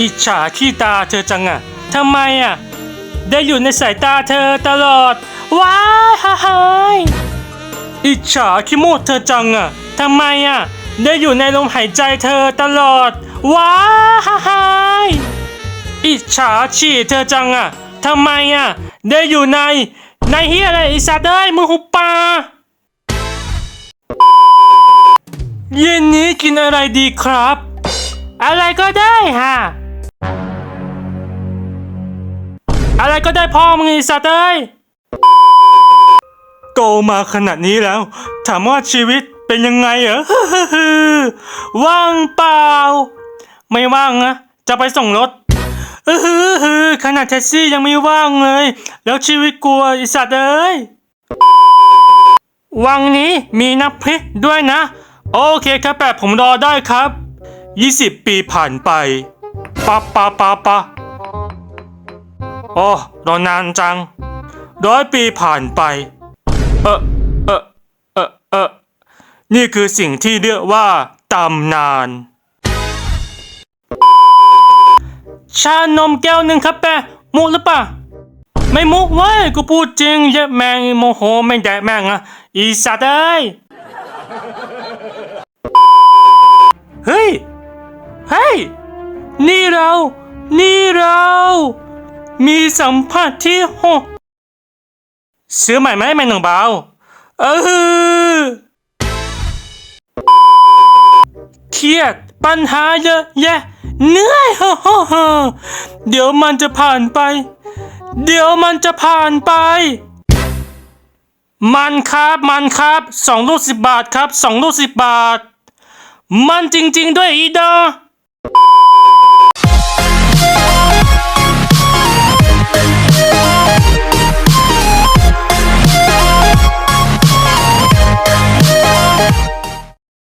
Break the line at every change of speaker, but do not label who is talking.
อิจฉาขี้ตาเธอจังอะทำไมอะได้อยู่ในสายตาเธอตลอด ว้าฮ่าฮายอิจฉาขี้มูกเธอจังอะทำไมอะได้อยู่ในลมหายใจเธอตลอด ว้าฮ่าฮายอิจฉาฉี่เธอจังอะทำไมอะได้อยู่ใน ในเฮียอะไรอีสัตว์เอ้ยมึงหุบปาเย็นนี้กินอะไรดีครับ อะไรก็ได้ฮะ อะไรก็ได้พ่อมึงไอีสัตว์เอ้ยโตมาขนาดนี้แล้ว ถามว่าชีวิตเป็นยังไงเหรอว่างเปล่า ไม่ว่างนะจะไปส่งรถเออขนาดแท็กซี่ยังไม่ว่างเลย แล้วชีวิตกลัวไอสัตว์เอ้ยวังนี้มีน้ำพริกด้วยนะ โอเคครับแบบผมรอได้ครับ 20 ปีผ่านไปปะปะปะปะ อ้รอนานจัง ร้อยปีผ่านไป เออเออเออเออนี่คือสิ่งที่เรียกว่าตำนาน ชานมแก้วหนึ่งครับแปะมุกหรือเปล่าไม่มุกเว้ยกูพูดจริงเยอะแมงโมโหไม่แดกแมงอะอีสัตว์เอ้ยเฮ้ยเฮ้ยนี่เรา นี่เรา มีสัมผัสที่หกซื้อใหม่ไหมแม่หนึ่งเบาเออเครียดปัญหาเยอะแยะเหนื่อยฮ่าฮ่าฮ่าเดี๋ยวมันจะผ่านไป เดี๋ยวมันจะผ่านไป มันครับมันครับสองลูกสิบบาทครับสองลูกสิบบาท มันจริง ๆ ด้วยอีดอ